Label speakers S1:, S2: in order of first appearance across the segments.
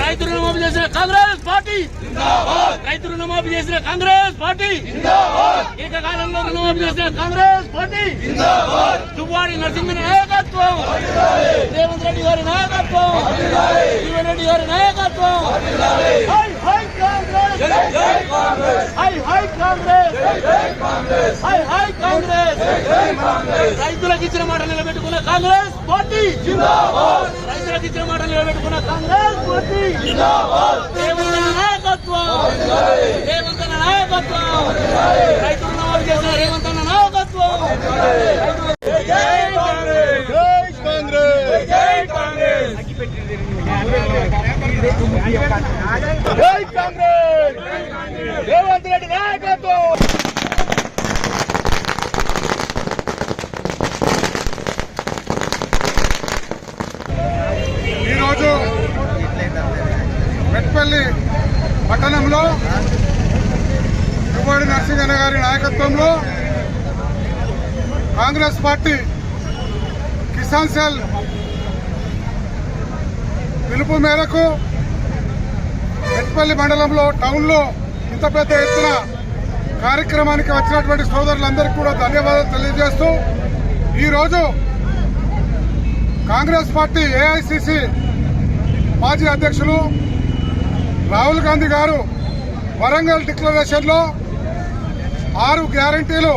S1: రైతులను రుణమాఫీ చేసిన కాంగ్రెస్ పార్టీ. రైతు రుణమాఫీ చేసిన కాంగ్రెస్ పార్టీ. ఏకకాలంలో రుణమాఫీ చేసిన కాంగ్రెస్ పార్టీ. దువ్వాడి నరసింహ నాయకత్వం. రేవంత్ రెడ్డి గారి నాయకత్వం. జీవన్ రెడ్డి గారి నాయకత్వం. హై హై కాంగ్రెస్. హై హై కాంగ్రెస్. హై హై కాంగ్రెస్. రైతులకు ఇచ్చిన మాట నిలబెట్టుకున్న కాంగ్రెస్ పార్టీ. రైతులకు ఇచ్చిన మాట నిలబెట్టుకున్న కాంగ్రెస్ పార్టీ రేవంత్ అన్న నాయకత్వం రేవంత్ అన్న నాయకత్వం రైతులు చేసిన రేవంత్ అన్న నాయకత్వం జై కాంగ్రెస్ జై కాంగ్రెస్ జై కాంగ్రెస్ రేవంత్ రెడ్డి నాయకత్వం
S2: ఈరోజు మెట్పల్లి పట్టణంలో యువడి గారి నాయకత్వంలో కాంగ్రెస్ పార్టీ కిసాన్ సెల్ పిలుపు మేరకు ఎట్పల్లి మండలంలో టౌన్లో ఇంత పెద్ద ఎత్తున కార్యక్రమానికి వచ్చినటువంటి సోదరులందరికీ కూడా ధన్యవాదాలు తెలియజేస్తూ ఈరోజు కాంగ్రెస్ పార్టీ ఏఐసిసి మాజీ అధ్యక్షులు రాహుల్ గాంధీ గారు వరంగల్ డిక్లరేషన్లో ఆరు గ్యారంటీలు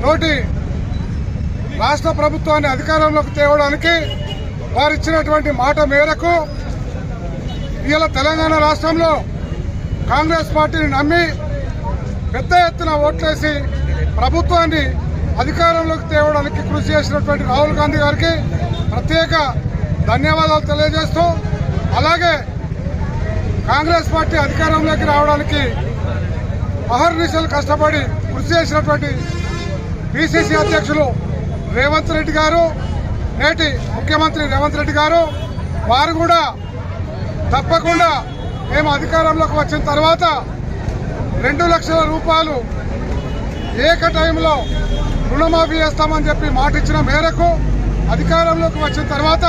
S2: నోటి రాష్ట్ర ప్రభుత్వాన్ని అధికారంలోకి తేవడానికి వారు ఇచ్చినటువంటి మాట మేరకు ఇవాళ తెలంగాణ రాష్ట్రంలో కాంగ్రెస్ పార్టీని నమ్మి పెద్ద ఎత్తున ఓట్లేసి ప్రభుత్వాన్ని అధికారంలోకి తేవడానికి కృషి చేసినటువంటి రాహుల్ గాంధీ గారికి ప్రత్యేక ధన్యవాదాలు తెలియజేస్తూ అలాగే కాంగ్రెస్ పార్టీ అధికారంలోకి రావడానికి అహర్నిశలు కష్టపడి కృషి చేసినటువంటి పిసిసి అధ్యక్షులు రేవంత్ రెడ్డి గారు నేటి ముఖ్యమంత్రి రేవంత్ రెడ్డి గారు వారు కూడా తప్పకుండా మేము అధికారంలోకి వచ్చిన తర్వాత రెండు లక్షల రూపాయలు ఏక టైంలో రుణమాఫీ చేస్తామని చెప్పి మాట ఇచ్చిన మేరకు అధికారంలోకి వచ్చిన తర్వాత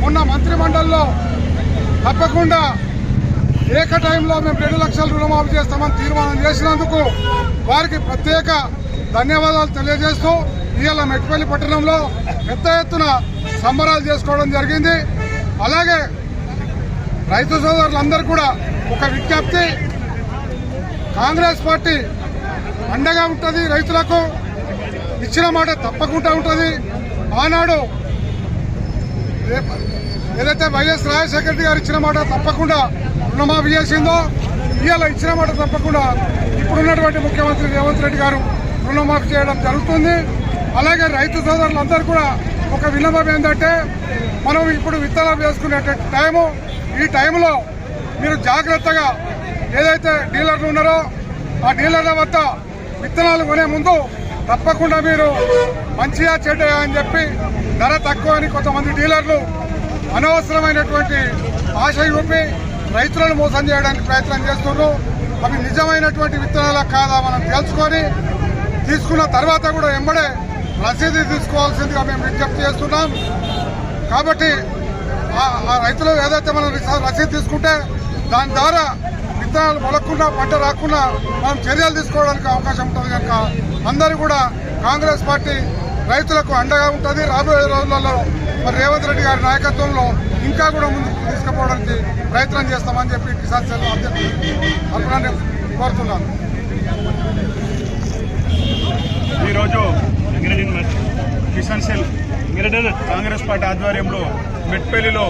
S2: మొన్న మంత్రిమండలిలో తప్పకుండా ఏక టైంలో మేము రెండు లక్షల రుణమాఫీ చేస్తామని తీర్మానం చేసినందుకు వారికి ప్రత్యేక ధన్యవాదాలు తెలియజేస్తూ ఇవాళ మెట్టిపల్లి పట్టణంలో పెద్ద ఎత్తున సంబరాలు చేసుకోవడం జరిగింది. అలాగే రైతు సోదరులందరూ కూడా ఒక విజ్ఞప్తి కాంగ్రెస్ పార్టీ అండగా ఉంటుంది రైతులకు ఇచ్చిన మాట తప్పకుండా ఉంటుంది. ఆనాడు ఏదైతే వైఎస్ రాజశేఖర రెడ్డి గారు ఇచ్చిన మాట తప్పకుండా రుణమాఫీ చేసిందో ఇవాళ ఇచ్చిన మాట తప్పకుండా ఇప్పుడున్నటువంటి ముఖ్యమంత్రి రేవంత్ రెడ్డి గారు రుణమాఫీ చేయడం జరుగుతుంది. అలాగే రైతు సోదరులందరూ కూడా ఒక విన్నపం ఏంటంటే మనం ఇప్పుడు విత్తనాలు వేసుకునేటువంటి టైము ఈ టైంలో మీరు జాగ్రత్తగా ఏదైతే డీలర్లు ఉన్నారో ఆ డీలర్ల వద్ద విత్తనాలు కొనే ముందు తప్పకుండా మీరు మంచిగా చెడ్డయా అని చెప్పి ధర తక్కువ అని కొంతమంది డీలర్లు అనవసరమైనటువంటి ఆశ చూపి రైతులను మోసం చేయడానికి ప్రయత్నం చేస్తున్నారు. అవి నిజమైనటువంటి విత్తనాలా కాదా మనం తెలుసుకొని తీసుకున్న తర్వాత కూడా ఎంబడే రసీదు తీసుకోవాల్సిందిగా మేము విజ్ఞప్తి చేస్తున్నాం. కాబట్టి ఆ- ఆ రైతులు ఏదైతే మనం రసీదు తీసుకుంటే దాని ద్వారా విత్తనాలు మొలక్కున్నా పంట రాకుండా మనం చర్యలు తీసుకోవడానికి అవకాశం ఉంటుంది కనుక అందరూ కూడా కాంగ్రెస్ పార్టీ రైతులకు అండగా ఉంటుంది. రాబోయే రోజులలో మరి రేవంత్ రెడ్డి గారి నాయకత్వంలో ఇంకా కూడా ముందుకు తీసుకుపోవడానికి ప్రయత్నం చేస్తామని చెప్పి కిసాన్ సెల్ అధ్యక్షులు కోరుతున్నాను.
S3: ఈరోజు కిసాన్ సెల్ కాంగ్రెస్ పార్టీ ఆధ్వర్యంలో మెట్పల్లిలో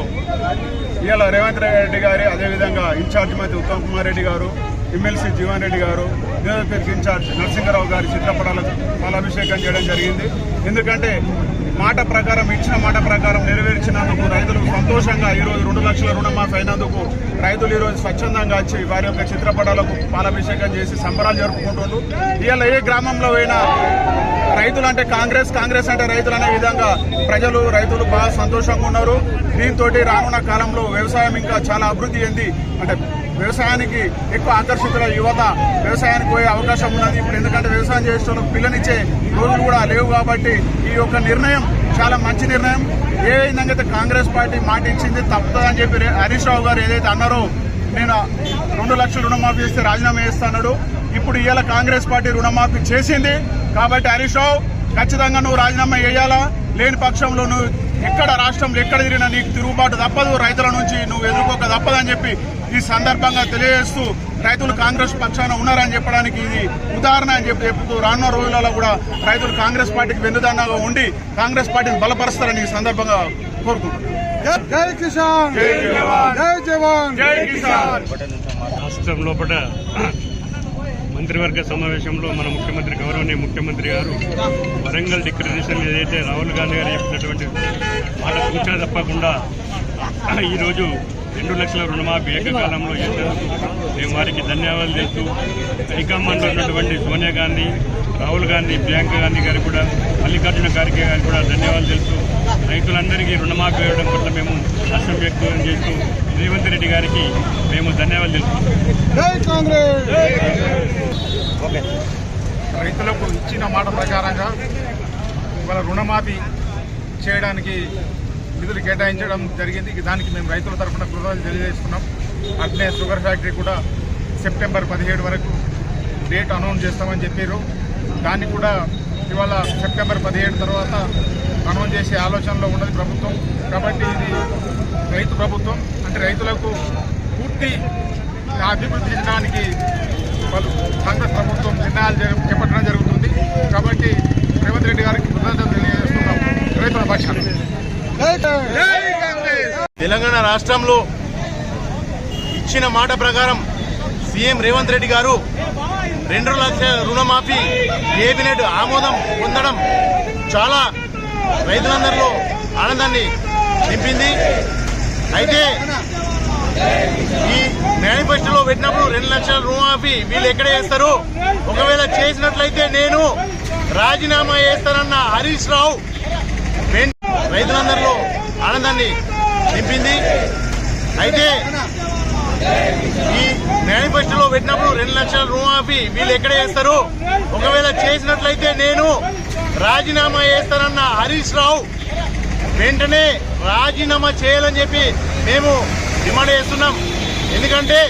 S3: ఇవాళ రేవంత్ రెడ్డి గారి అదేవిధంగా ఇన్ఛార్జ్ మంత్రి ఉత్తమ్ కుమార్ రెడ్డి గారు ఎమ్మెల్సీ జీవన్ రెడ్డి గారు నియోజకవర్గ ఇన్ఛార్జ్ నరసింహరావు గారి చిత్రపటాలకు పాలాభిషేకం చేయడం జరిగింది. ఎందుకంటే మాట ప్రకారం ఇచ్చిన మాట ప్రకారం నెరవేర్చినందుకు రైతులు సంతోషంగా ఈరోజు రెండు లక్షల రుణమాఫీ అయినందుకు రైతులు ఈరోజు స్వచ్ఛందంగా వచ్చి వారి యొక్క చిత్రపటాలకు పాలాభిషేకం చేసి సంబరాలు జరుపుకుంటున్నారు. ఇవాళ ఏ గ్రామంలో అయినా రైతులు అంటే కాంగ్రెస్ కాంగ్రెస్ అంటే రైతులు అనే విధంగా ప్రజలు రైతులు బాగా సంతోషంగా ఉన్నారు. దీంతో రానున్న కాలంలో వ్యవసాయం ఇంకా చాలా అభివృద్ధి చెంది అంటే వ్యవసాయానికి ఎక్కువ ఆకర్షితుల యువత వ్యవసాయానికి పోయే అవకాశం ఉన్నది. ఇప్పుడు ఎందుకంటే వ్యవసాయం చేసే పిల్లనిచ్చే రోజులు కూడా లేవు కాబట్టి ఈ యొక్క నిర్ణయం చాలా మంచి నిర్ణయం. ఏ విధంగా అయితే కాంగ్రెస్ పార్టీ మాట ఇచ్చింది తప్పుతుందని చెప్పి రే- హరీష్ రావు గారు ఏదైతే అన్నారో నేను రెండు లక్షలు రుణమాఫీ చేస్తే రాజీనామా చేస్తాడు ఇప్పుడు ఇవాళ కాంగ్రెస్ పార్టీ రుణమాఫీ చేసింది కాబట్టి హరీష్ రావు ఖచ్చితంగా నువ్వు రాజీనామా చేయాలా? లేని పక్షంలో నువ్వు ఎక్కడ రాష్ట్రంలో ఎక్కడ తిరిగినా నీకు తిరుగుబాటు తప్పదు. రైతుల నుంచి నువ్వు ఎదుర్కోక తప్పదని చెప్పి ఈ సందర్భంగా తెలియజేస్తూ రైతులు కాంగ్రెస్ పక్షాన ఉన్నారని చెప్పడానికి ఇది ఉదాహరణ అని చెప్పి చెప్తూ రానున్న రోజులలో కూడా రైతులు కాంగ్రెస్ పార్టీకి వెన్నుదన్నగా ఉండి కాంగ్రెస్ పార్టీని బలపరుస్తారని ఈ సందర్భంగా కోరుకుంటున్నాను
S2: జై- జై కిసాన్ జై జవాన్!
S3: జై కిసాన్!
S4: రాష్ట్రం లోపల మంత్రివర్గ సమావేశంలో మన ముఖ్యమంత్రి గౌరవనీయ ముఖ్యమంత్రి గారు వరంగల్ డిక్లరేషన్ ఏదైతే రాహుల్ గాంధీ గారు చెప్పినటువంటి మాట సూచన తప్పకుండా ఈరోజు రెండు లక్షల రుణమాఫీ ఏకకాలంలో చేసేందుకు మేము వారికి ధన్యవాదాలు చేస్తూ హైకమాండ్లో ఉన్నటువంటి సోనియా గాంధీ రాహుల్ గాంధీ ప్రియాంక గాంధీ గారికి కూడా మల్లికార్జున ఖార్గే గారికి కూడా ధన్యవాదాలు చేస్తూ రైతులందరికీ రుణమాఫీ ఇవ్వడం పట్ల మేము హర్షం వ్యక్తం చేస్తూ రేవంత్ రెడ్డి గారికి మేము ధన్యవాదాలు
S2: కాంగ్రెస్!
S3: రైతులకు ఇచ్చిన మాట ప్రకారంగా ఇవాళ రుణమాఫీ చేయడానికి నిధులు కేటాయించడం జరిగింది. దానికి మేము రైతుల తరఫున కృతజ్ఞతలు తెలియజేస్తున్నాం అట్లే షుగర్ ఫ్యాక్టరీ కూడా సెప్టెంబర్ పదిహేడు వరకు డేట్ అనౌన్స్ చేస్తామని చెప్పారు దాన్ని కూడా ఇవాళ సెప్టెంబర్ పదిహేడు తర్వాత అనౌన్స్ చేసే ఆలోచనలో ఉన్నది ప్రభుత్వం. కాబట్టి ఇది రైతు ప్రభుత్వం. అంటే రైతులకు పూర్తి అభివృద్ధి చెందడానికి వాళ్ళు కాంగ్రెస్ ప్రభుత్వం నిర్ణయాలు చేపట్టడం జరుగుతుంది. కాబట్టి రేవంత్ రెడ్డి గారికి కృతజ్ఞతలు తెలియజేస్తున్నాం. రైతుల
S2: పక్షాన్ని
S5: తెలంగాణ రాష్ట్రంలో ఇచ్చిన మాట ప్రకారం సీఎం రేవంత్ రెడ్డి గారు రెండు లక్షల రుణమాఫీ కేబినెట్ ఆమోదం పొందడం చాలా రైతులందరిలో ఆనందాన్ని నింపింది. అయితే ఈ మేనిఫెస్టోలో పెట్టినప్పుడు రెండు లక్షల రుణమాఫీ వీళ్ళు ఎక్కడ చేస్తారు? ఒకవేళ చేసినట్లయితే నేను రాజీనామా చేస్తానన్న హరీష్ రావు రైతులందరిలో ఆనందాన్ని నింపింది. అయితే ఈ మేనిఫెస్టోలో పెట్టినప్పుడు రెండు లక్షల రుణమాఫీ వీళ్ళు ఎక్కడ చేస్తారు? ఒకవేళ చేసినట్లయితే నేను రాజీనామా చేస్తానన్న హరీష్ రావు వెంటనే రాజీనామా చేయాలని చెప్పి మేము డిమాండ్ చేస్తున్నాం. ఎందుకంటే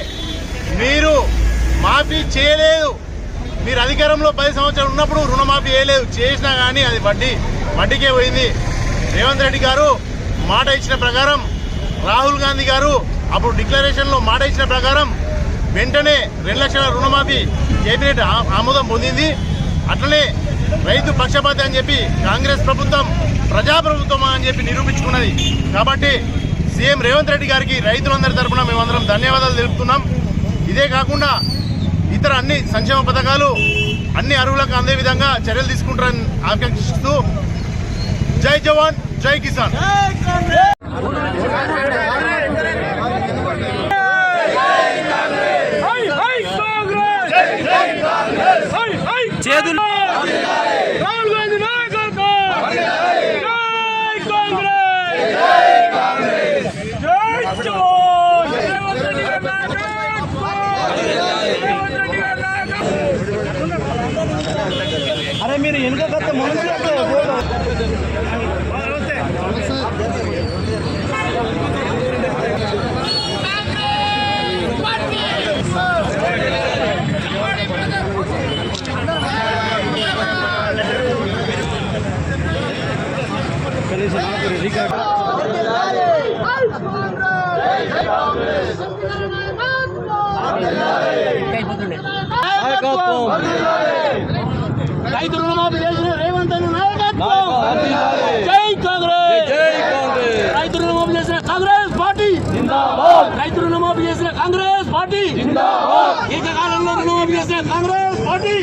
S5: మీరు మాఫీ చేయలేదు. మీరు అధికారంలో పది సంవత్సరాలు ఉన్నప్పుడు రుణమాఫీ చేయలేదు. చేసినా కానీ అది వడ్డీ వడ్డీకే పోయింది. రేవంత్ రెడ్డి గారు మాట ఇచ్చిన ప్రకారం రాహుల్ గాంధీ గారు అప్పుడు డిక్లరేషన్లో మాట ఇచ్చిన ప్రకారం వెంటనే రెండు లక్షల రుణమాఫీ కేబినెట్ ఆ- ఆమోదం పొందింది. అట్లనే రైతు పక్షపాతి అని చెప్పి కాంగ్రెస్ ప్రభుత్వం ప్రజాప్రభుత్వం అని చెప్పి నిరూపించుకున్నది. కాబట్టి సీఎం రేవంత్ రెడ్డి గారికి రైతులందరి తరఫున మేమందరం ధన్యవాదాలు తెలుపుతున్నాం. ఇదే కాకుండా ఇతర అన్ని సంక్షేమ పథకాలు అన్ని అరువులకు అందే విధంగా చర్యలు తీసుకుంటారని ఆకాంక్షిస్తూ జై జవాన్. జై కిసాన్.
S1: చేతులు రాహుల్ గాంధీ నాయకత్వం జై కాంగ్రెస్ జై జవాన్ రేవంత్ రెడ్డి గారి నాయకత్వం రేవంత్ రెడ్డి గారి నాయకత్వం రైతు రుణమాఫీ చేసిన రేవంత్ అన్న నాయకత్వం జై కాంగ్రెస్ రైతు రుణమాఫీ చేసిన కాంగ్రెస్ పార్టీ రైతు రుణమాఫీ చేసిన కాంగ్రెస్ పార్టీ. ఏకకాలంలో రుణమాఫీ చేసిన కాంగ్రెస్ పార్టీ